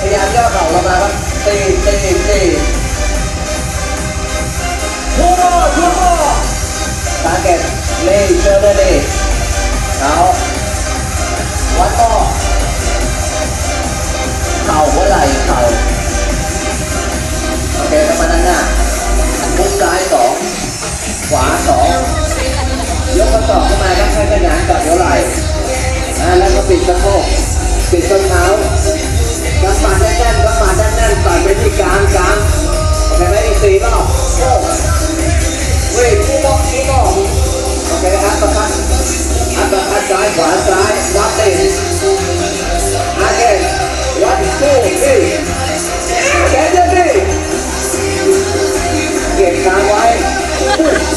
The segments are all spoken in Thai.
พยายามย่อเข่าลงมาครับตีตีตี Two more, two more. ตาเก็ตเล่เชอร์เดอร์เดย์เอาวัดต่อเข่าหัวไหล่เข่าโอเคครับมาด้านหน้ามุกซ้ายสองขวาสองยกกระสอบขึ้นมาครับให้ขนานกับหัวไหล่อ่าแล้วก็ปิดสะโพกปิดส้นเท้า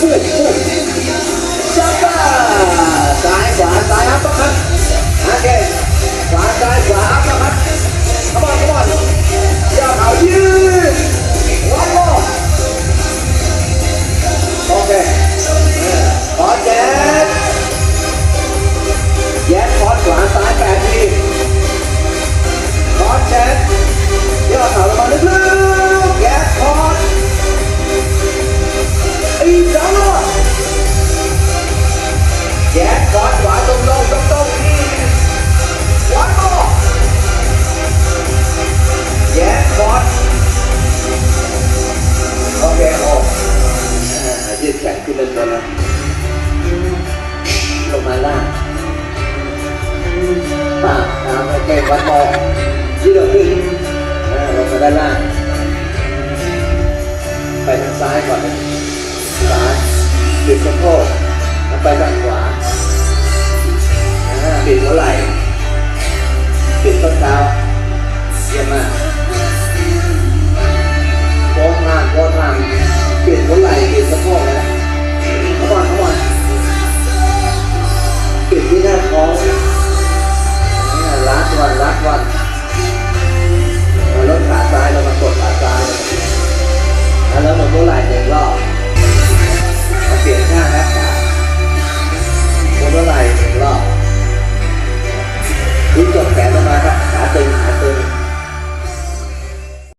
Come on, come on. อีกสองรอบแยกคอร์ดขวตรงๆตรงๆวันโมแยกคอโอเคโอ้อ่ายืดแขนขึ้นเรื่อยนะลงมาล่างปากตามไปเก่งวัดบอยืดขึ้นอ่าลงมาด้านล่างไปทางซ้ายก่อนนะ ขาเปลี่ยนสะโพกแล้วไปด้านขวาเปลี่ยนหัวไหล่เปลี่ยนต้นเท้าเยี่ยมมากโค้งมากโค้งมากเปลี่ยนหัวไหล่เปลี่ยนสะโพกแล้วขบวนขบวนเปลี่ยนที่หน้าท้องลัดวันลัดวันมาลดขาซ้ายแล้วมากดขาซ้ายแล้วมาโน้ไหล ที่จบแขนระมาครับ